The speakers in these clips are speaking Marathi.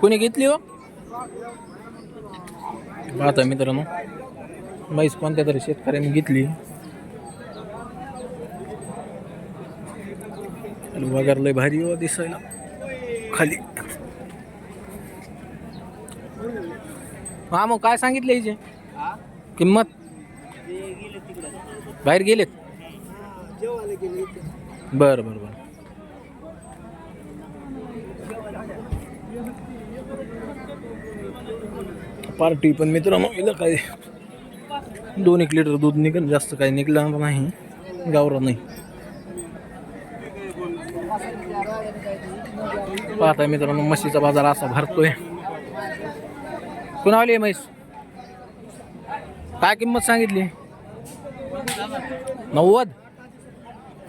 कोणी घेतली हो? पाहता मित्रांनो. म्हैस कोणत्या तरी शेतकऱ्यांनी घेतली. आणि वगैरे लय भारी हो दिसायला. खाली. हा मग काय सांगितलं हिचे? किंमत? बाहेर गेलेत. बरं बरं बरं. पार्टी पण मित्रांनो हिला काय? दोन एक लिटर दूध निघेल जास्त काही निघलं नाही. गावरा नाही. पाहताय मित्रांनो म्हशीचा बाजार असा भरतोय. कुणावली आहे म्हैस? काय किंमत सांगितली? नव्वद?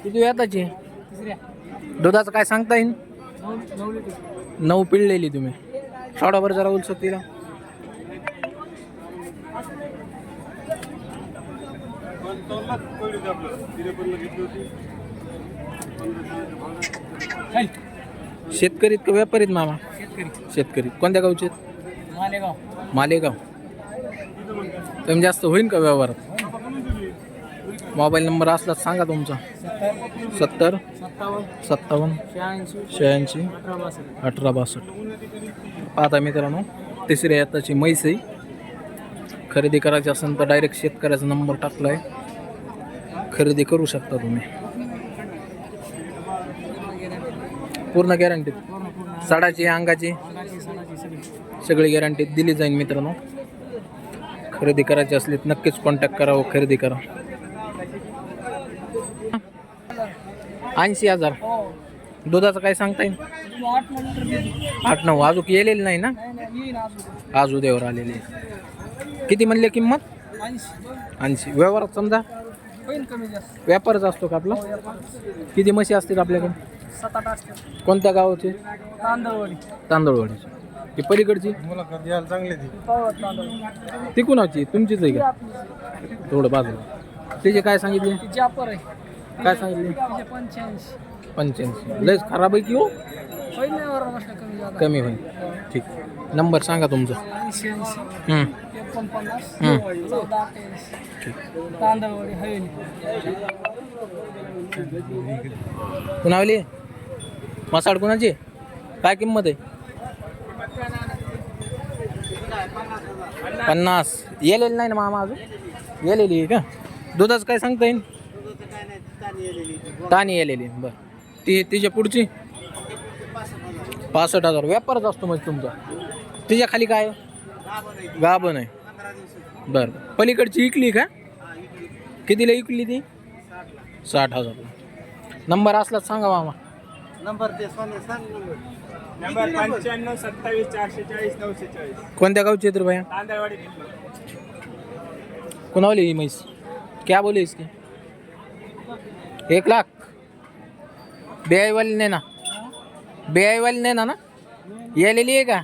किती व्याताची दुधाचं काय सांगता येईल नऊ पिळलेली तुम्ही. सोडाभर जरा उलसत तिला. शेतकरीत का व्यापारीत मामा. शेतकरी. कोणत्या गावचे? मालेगाव. मालेगाव. कमी जास्त होईल का व्यवहारात? मोबाईल नंबर असला सांगा तुमचा. सत्तर सत्तावन्न शहाऐंशी अठरा बासष्ट. पाहता मित्रांनो तिसऱ्या आताची म्हैस आहे. खरेदी करायची असेल तर डायरेक्ट शेतकऱ्याचा नंबर टाकला आहे खरेदी करू शकता तुम्ही. पूर्ण गॅरंटी साडाची अंगाची? सगळी सगळी गॅरंटी दिली जाईल मित्रांनो. खरेदी करायची असली तर नक्कीच कॉन्टॅक्ट करा व खरेदी करा. ऐंशी हजार. हो. दुधाचं काय सांगता येईल? आठ नऊ अजून येलेलं नाही ना? आज उद्यावर आलेले किती म्हणले किंमत? ऐंशी. व्यवहारात समजा? होईल कमी जास्त. व्यापारच असतो का आपला? हो किती म्हशी असतील आपल्याकडे? कोणत्या गावाचे? तांदळवाडी. तांदूळवाडीची ती पलीकडची? चांगली ती. कुणाची? तुमचीच आहे का? थोडं बाजूला. तिचे काय सांगितले? ती जापर आहे. काय सांगितलं? पंच्याऐंशी. पंच्याऐंशी लयच खराब आहे की हो? होईल नाही वर कमी कमी होईल. ठीक. नंबर सांगा तुमचा. ऐंशी ऐंशी तांदळवाडी हवेली कुणावली मसाड कुणाची? काय किंमत आहे? पन्नास. येलेली नाही ना मामा अजून? येलेली आहे का? दुधाचं काय सांगता येईल? ताणी येलेली बरं. ती तिच्या पुढची? पासष्ट हजार. व्यापारच असतो म्हणजे तुमचा. तिच्या खाली काय? गाभण आहे. बरं. पलीकडची इकली का? कितीला इकली ती? साठ हजार. नंबर असला सांगा मामा. नंबर ते सोने सांग नंबर. पंच्याण्णव सत्तावीस चारशे चाळीस नऊशे चाळीस. कोणत्या गावची तर भैया तांदळवाडी. कुणावली ही म्हैस? क्या बोले इसकी एक लाख. बेआई वाली नाही ना. बेआई वाली नाही ना ना? येलेली आहे का?